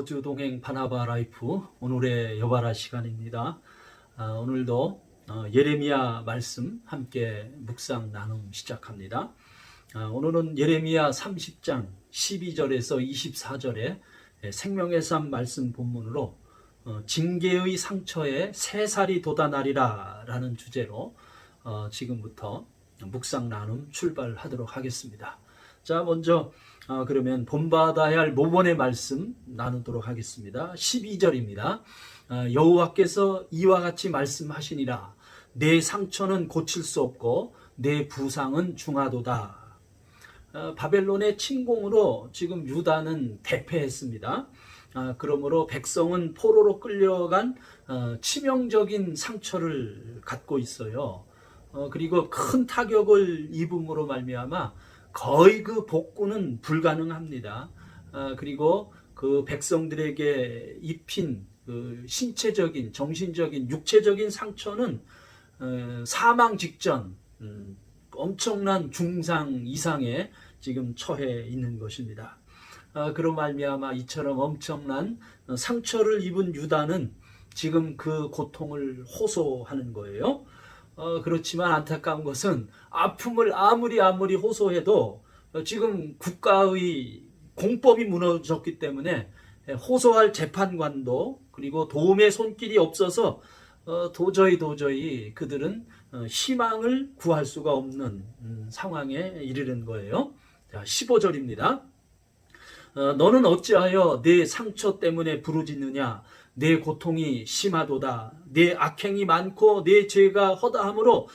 아버지 동행 바나바 라이프 오늘의 여바라 시간입니다. 아, 오늘도 어, 예레미야 말씀 함께 묵상 나눔 시작합니다. 아, 오늘은 예레미야 30장 12절에서 24절에 생명의 삶 말씀 본문으로 어, 징계의 상처에 새 살이 돋아나리라 라는 주제로 어, 지금부터 묵상 나눔 출발하도록 하겠습니다. 자, 먼저 어, 그러면 본받아야 할 모본의 말씀 나누도록 하겠습니다. 12절입니다. 어, 여호와께서 이와 같이 말씀하시니라 내 상처는 고칠 수 없고 내 부상은 중하도다. 어, 바벨론의 침공으로 지금 유다는 대패했습니다. 아, 그러므로 백성은 포로로 끌려간 어, 치명적인 상처를 갖고 있어요. 어, 그리고 큰 타격을 입음으로 말미암아 거의 그 복구는 불가능합니다. 아, 그리고 그 백성들에게 입힌 그 신체적인, 정신적인, 육체적인 상처는 어, 사망 직전 음, 엄청난 중상 이상에 지금 처해 있는 것입니다. 아, 그로 말미암아 이처럼 엄청난 어, 상처를 입은 유다는 지금 그 고통을 호소하는 거예요. 어, 그렇지만 안타까운 것은 아픔을 아무리 아무리 호소해도 어, 지금 국가의 공법이 무너졌기 때문에 호소할 재판관도 그리고 도움의 손길이 없어서 어, 도저히 도저히 그들은 어, 희망을 구할 수가 없는 음, 상황에 이르는 거예요. 자, 15절입니다. 어, 너는 어찌하여 내 상처 때문에 부르짖느냐? 내 고통이 심하도다. 내 악행이 많고 내 죄가 허다함으로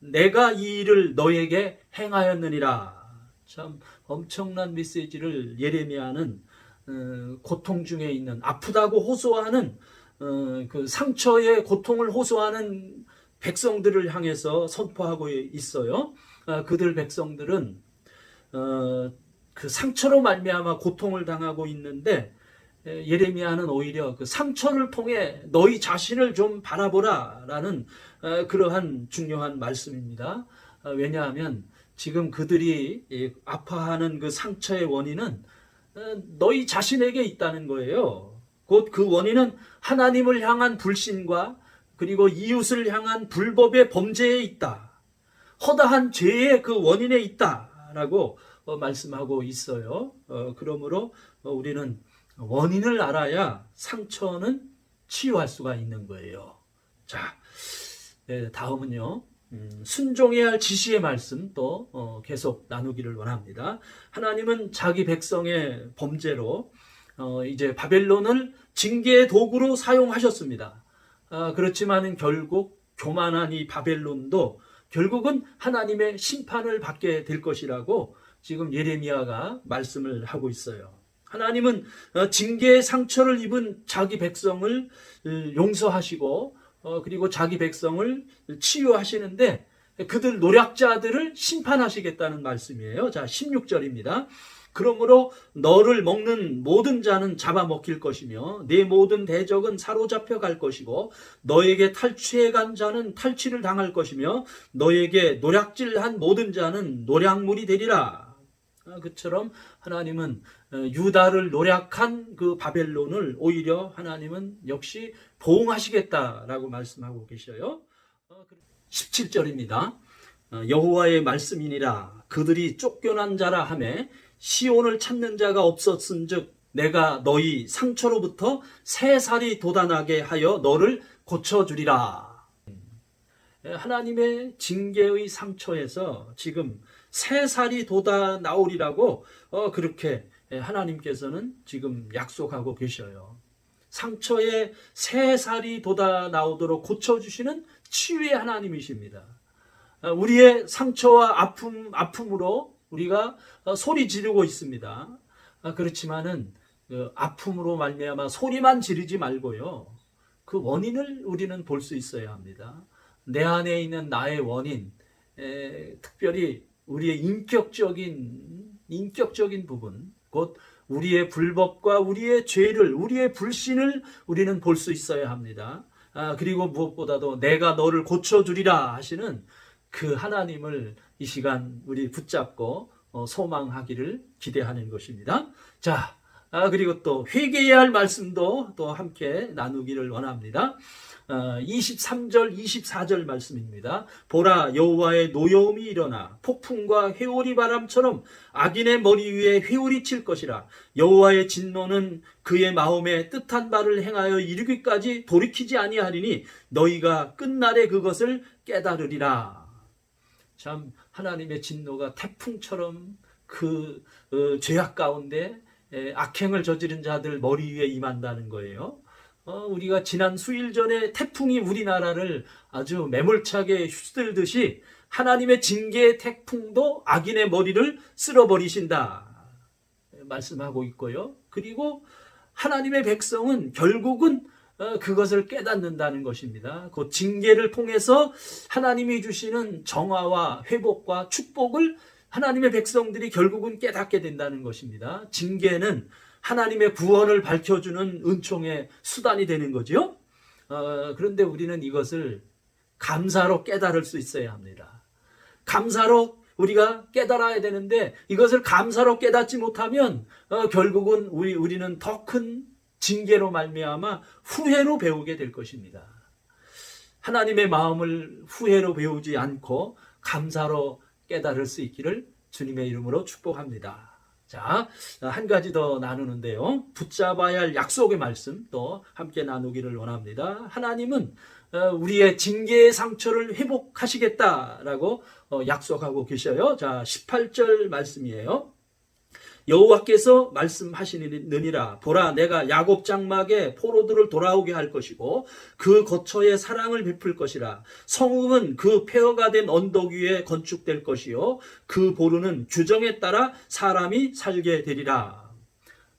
내가 이 일을 너에게 행하였느니라. 참 엄청난 메시지를 예레미야는 어, 고통 중에 있는 아프다고 호소하는 어, 그 상처의 고통을 호소하는 백성들을 향해서 선포하고 있어요. 아, 그들 백성들은 어, 그 상처로 말미암아 고통을 당하고 있는데 에, 예레미야는 오히려 그 상처를 통해 너희 자신을 좀 바라보라라는 어, 그러한 중요한 말씀입니다. 어, 왜냐하면 지금 그들이 이 아파하는 그 상처의 원인은 어, 너희 자신에게 있다는 거예요. 곧 그 원인은 하나님을 향한 불신과 그리고 이웃을 향한 불법의 범죄에 있다. 허다한 죄의 그 원인에 있다라고 어, 말씀하고 있어요. 어, 그러므로 어, 우리는 원인을 알아야 상처는 치유할 수가 있는 거예요. 자, 네, 다음은요. 음, 순종해야 할 지시의 말씀 또 어, 계속 나누기를 원합니다. 하나님은 자기 백성의 범죄로 어, 이제 바벨론을 징계의 도구로 사용하셨습니다. 아, 그렇지만은 결국 교만한 이 바벨론도 결국은 하나님의 심판을 받게 될 것이라고 지금 예레미야가 말씀을 하고 있어요. 하나님은 어, 징계의 상처를 입은 자기 백성을 어, 용서하시고 어, 그리고 자기 백성을 치유하시는데 그들 노략자들을 심판하시겠다는 말씀이에요. 자, 16절입니다. 그러므로 너를 먹는 모든 자는 잡아먹힐 것이며 내 모든 대적은 사로잡혀 갈 것이고 너에게 탈취해 간 자는 탈취를 당할 것이며 너에게 노략질한 모든 자는 노략물이 되리라. 아, 그처럼 하나님은 어, 유다를 노략한 그 바벨론을 오히려 하나님은 역시 보응하시겠다라고 말씀하고 계셔요. 17절입니다. 어, 여호와의 말씀이니라 그들이 쫓겨난 자라 하매 시온을 찾는 자가 없었은즉 내가 너희 상처로부터 새 살이 돋아나게 하여 너를 고쳐주리라. 하나님의 징계의 상처에서 지금 새 살이 돋아 나오리라고 어, 그렇게 하나님께서는 지금 약속하고 계셔요. 상처에 새 살이 돋아 나오도록 고쳐주시는 치유의 하나님이십니다. 어, 우리의 상처와 아픔, 아픔으로 우리가 어, 소리 지르고 있습니다. 아, 그렇지만은 그 아픔으로 말미암아 소리만 지르지 말고요. 그 원인을 우리는 볼 수 있어야 합니다. 내 안에 있는 나의 원인, 에, 특별히 우리의 인격적인 인격적인 부분, 곧 우리의 불법과 우리의 죄를, 우리의 불신을 우리는 볼 수 있어야 합니다. 아, 그리고 무엇보다도 내가 너를 고쳐주리라 하시는 그 하나님을 이 시간 우리 붙잡고 어, 소망하기를 기대하는 것입니다. 자, 아, 그리고 또 회개해야 할 말씀도 또 함께 나누기를 원합니다. 어, 23절, 24절 말씀입니다. 보라 여호와의 노여움이 일어나 폭풍과 회오리 바람처럼 악인의 머리 위에 회오리 칠 것이라 여호와의 진노는 그의 마음에 뜻한 바를 행하여 이르기까지 돌이키지 아니하리니 너희가 끝날에 그것을 깨달으리라. 참 하나님의 진노가 태풍처럼 그 어, 죄악 가운데 에, 악행을 저지른 자들 머리 위에 임한다는 거예요. 어, 우리가 지난 수일 전에 태풍이 우리나라를 아주 매몰차게 휩쓸듯이 하나님의 징계의 태풍도 악인의 머리를 쓸어버리신다. 말씀하고 있고요. 그리고 하나님의 백성은 결국은 어, 그것을 깨닫는다는 것입니다. 그 징계를 통해서 하나님이 주시는 정화와 회복과 축복을 하나님의 백성들이 결국은 깨닫게 된다는 것입니다. 징계는 하나님의 구원을 밝혀주는 은총의 수단이 되는 거죠. 어, 그런데 우리는 이것을 감사로 깨달을 수 있어야 합니다. 감사로 우리가 깨달아야 되는데 이것을 감사로 깨닫지 못하면 어, 결국은 우리 우리는 더 큰 징계로 말미암아 후회로 배우게 될 것입니다. 하나님의 마음을 후회로 배우지 않고 감사로 깨달을 수 있기를 주님의 이름으로 축복합니다. 자, 한 가지 더 나누는데요. 붙잡아야 할 약속의 말씀 또 함께 나누기를 원합니다. 하나님은 어, 우리의 징계의 상처를 회복하시겠다라고 어, 약속하고 계셔요. 자, 18절 말씀이에요. 여호와께서 말씀하시느니라 보라 내가 야곱 장막에 포로들을 돌아오게 할 것이고 그 거처에 사랑을 베풀 것이라 성읍은 그 폐허가 된 언덕 위에 건축될 것이요 그 보루는 규정에 따라 사람이 살게 되리라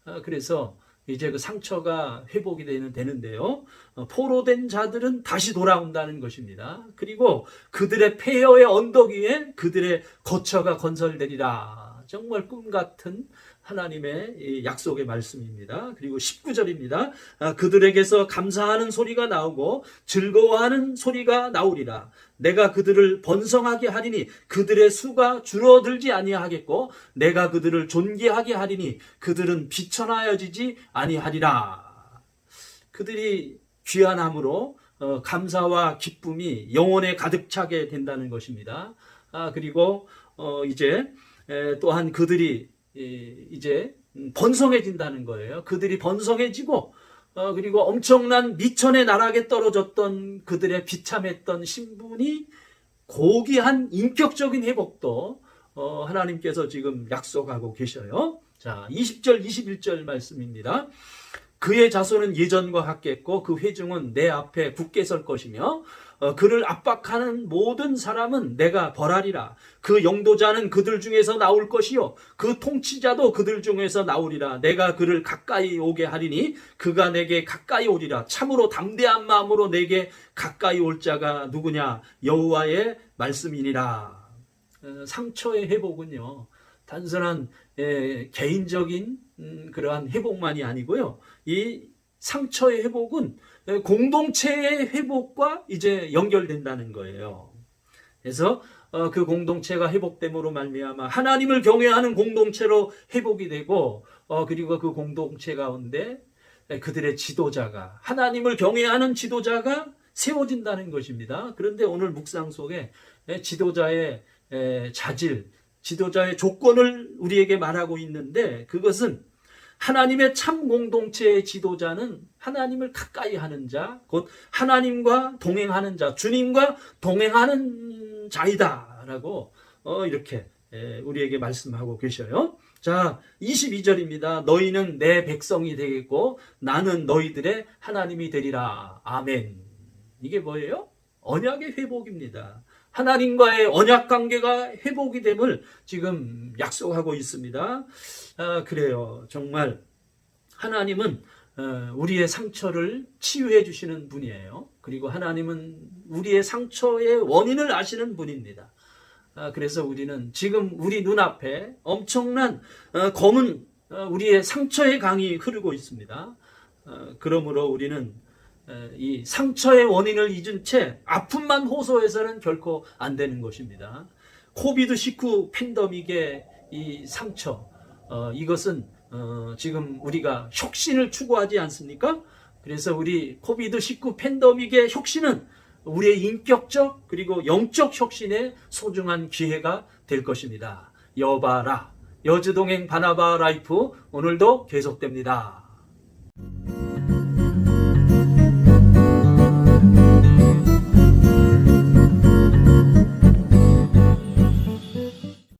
아, 그래서 이제 그 상처가 회복이 되는 되는데요. 어, 포로된 자들은 다시 돌아온다는 것입니다. 그리고 그들의 폐허의 언덕 위에 그들의 거처가 건설되리라. 정말 꿈 같은 하나님의 이 약속의 말씀입니다. 그리고 19절입니다. 아, 그들에게서 감사하는 소리가 나오고 즐거워하는 소리가 나오리라. 내가 그들을 번성하게 하리니 그들의 수가 줄어들지 아니하겠고 내가 그들을 존귀하게 하리니 그들은 비천하여지지 아니하리라. 그들이 귀한함으로 어, 감사와 기쁨이 영혼에 가득 차게 된다는 것입니다. 아, 그리고 어, 이제 에, 또한 그들이 이, 이제 번성해진다는 거예요. 그들이 번성해지고 어, 그리고 엄청난 미천의 나락에 떨어졌던 그들의 비참했던 신분이 고귀한 인격적인 회복도 어, 하나님께서 지금 약속하고 계셔요. 자, 20절, 21절 말씀입니다. 그의 자손은 예전과 같겠고 그 회중은 내 앞에 굳게 설 것이며 어, 그를 압박하는 모든 사람은 내가 벌하리라. 그 영도자는 그들 중에서 나올 것이요. 그 통치자도 그들 중에서 나오리라. 내가 그를 가까이 오게 하리니 그가 내게 가까이 오리라. 참으로 담대한 마음으로 내게 가까이 올 자가 누구냐? 여호와의 말씀이니라. 어, 상처의 회복은요. 단순한 예, 개인적인 음, 그러한 회복만이 아니고요. 이 상처의 회복은 공동체의 회복과 이제 연결된다는 거예요. 그래서 어, 그 공동체가 회복됨으로 말미암아 하나님을 경외하는 공동체로 회복이 되고 어, 그리고 그 공동체 가운데 그들의 지도자가 하나님을 경외하는 지도자가 세워진다는 것입니다. 그런데 오늘 묵상 속에 지도자의 자질, 지도자의 조건을 우리에게 말하고 있는데 그것은 하나님의 참 공동체의 지도자는 하나님을 가까이 하는 자, 곧 하나님과 동행하는 자, 주님과 동행하는 자이다라고 어, 이렇게 우리에게 말씀하고 계셔요. 자, 22절입니다. 너희는 내 백성이 되겠고 나는 너희들의 하나님이 되리라. 아멘. 이게 뭐예요? 언약의 회복입니다. 하나님과의 언약 관계가 회복이 됨을 지금 약속하고 있습니다. 아, 그래요. 정말 하나님은 어, 우리의 상처를 치유해 주시는 분이에요. 그리고 하나님은 우리의 상처의 원인을 아시는 분입니다. 아, 그래서 우리는 지금 우리 눈앞에 엄청난 어, 검은 어, 우리의 상처의 강이 흐르고 있습니다. 그러므로 우리는 이 상처의 원인을 잊은 채 아픔만 호소해서는 결코 안 되는 것입니다. 코비드 19 팬데믹의 이 상처, 어, 이것은 어, 지금 우리가 혁신을 추구하지 않습니까? 그래서 우리 코비드 19 팬데믹의 혁신은 우리의 인격적 그리고 영적 혁신의 소중한 기회가 될 것입니다. 여바라 여주동행 바나바 라이프 오늘도 계속됩니다.